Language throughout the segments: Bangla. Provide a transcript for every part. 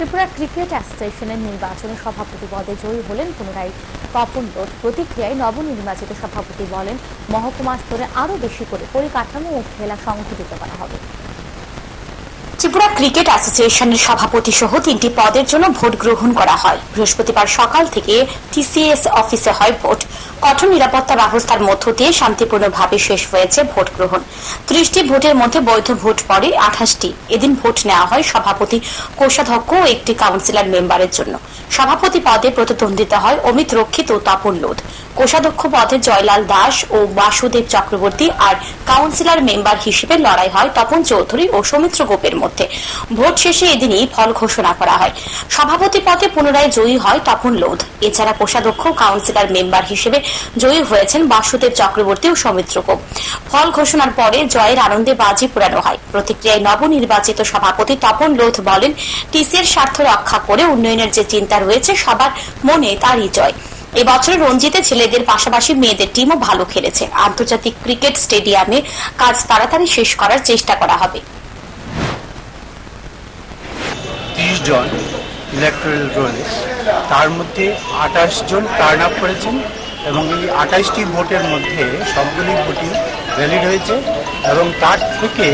ত্রিপুরা ক্রিকেট অ্যাসোসিয়েশনের নির্বাচনে সভাপতি পদে জয়ী হলেন পুনরায় তপন লোট প্রতিক্রিয়ায় নবনির্বাচিত সভাপতি বলেন, মহকুমা স্তরে আরও বেশি করে পরিকাঠামো ও খেলা সংঘটিত করা হবে। ত্রিপুরা ক্রিকেট অ্যাসোসিয়েশনের সভাপতি সহ তিনটি পদের জন্য ভোট গ্রহণ করা হয়। বৃহস্পতিবার সকাল থেকে টিসিএস অফিসে হয় ভোট। কঠোর নিরাপত্তা ব্যবস্থার মধ্য দিয়ে শান্তিপূর্ণভাবে শেষ হয়েছে ভোট গ্রহণ ত্রিশটি ভোটের মধ্যে বৈধ ভোট পড়ে আঠাশটি। এদিন ভোট নেওয়া হয় সভাপতি, কোষাধ্যক্ষ ও একটি কাউন্সিলর মেম্বারের জন্য। সভাপতি পদে প্রতিদ্বন্দ্বিতা হয় অমিত রক্ষিত ও তপন লোধ। কোষাধ্যক্ষ পদে জয়লাল দাস ও বাসুদেব চক্রবর্তী আর কাউন্সিলর মেম্বার হিসেবে লড়াই হয় তপন চৌধুরী ও সৌমিত্র গোপের মধ্যে। ভোট শেষে এদিনই ফল ঘোষণা করা হয়। সভাপতি পদে পুনরায় জয়ী হয় তপন লোধ। এছাড়া কোষাধ্যক্ষ, কাউন্সিলর মেম্বার হিসেবে জয়ী হয়েছেন বাসুদেব চক্রবর্তী ও সৌমিত্র গোপ। ফল ঘোষণার পরে জয়ের আনন্দে বাজি পুরানো হয়। প্রতিক্রিয়ায় নবনির্বাচিত সভাপতি তপন লোধ বলেন, টিসির স্বার্থ রক্ষা করে উন্নয়নের যে চিন্তা রয়েছে, সবার মনে তারই জয়। এবছর রঞ্জিতে ছেলেদের পাশাপাশি মেয়েদের টিমও ভালো খেলেছে। আন্তর্জাতিক ক্রিকেট স্টেডিয়ামে কাজ তাড়াতাড়ি শেষ করার চেষ্টা করা হবে। তিরিশ জন ইলেকট্রাল রোলে তার মধ্যে আঠাশ জন টার্ন আপ করেছেন। এবং এই আঠাশটি ভোটের মধ্যে সবগুলি ভোটই ভ্যালিড হয়েছে এবং তার থেকে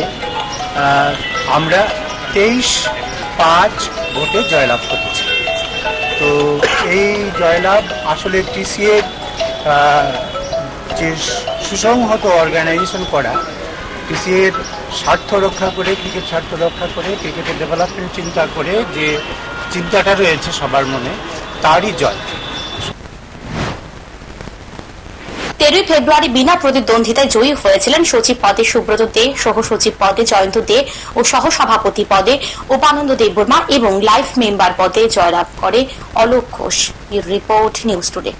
আমরা তেইশ পাঁচ ভোটে জয়লাভ করেছি। তো এই জয়লাভ আসলে টিসিএ যে সুসংহত অর্গানাইজেশন করা পিসিএর স্বার্থ রক্ষা করে ক্রিকেট স্বার্থ রক্ষা করে ক্রিকেটের ডেভেলপমেন্ট চিন্তা করে যে চিন্তাটা রয়েছে সবার মনে, তারই জয়। তেরোই ফেব্রুয়ারি বিনা প্রতিদ্বন্দ্বিতায় জয়ী হয়েছিলেন সচিব পদে সুব্রত দে, সহ সচিব পদে জয়ন্ত দে ও সহ সভাপতি পদে উপানন্দ দেববর্মা এবং লাইফ মেম্বার পদে জয়লাভ করে Alok Ghosh. Report news today.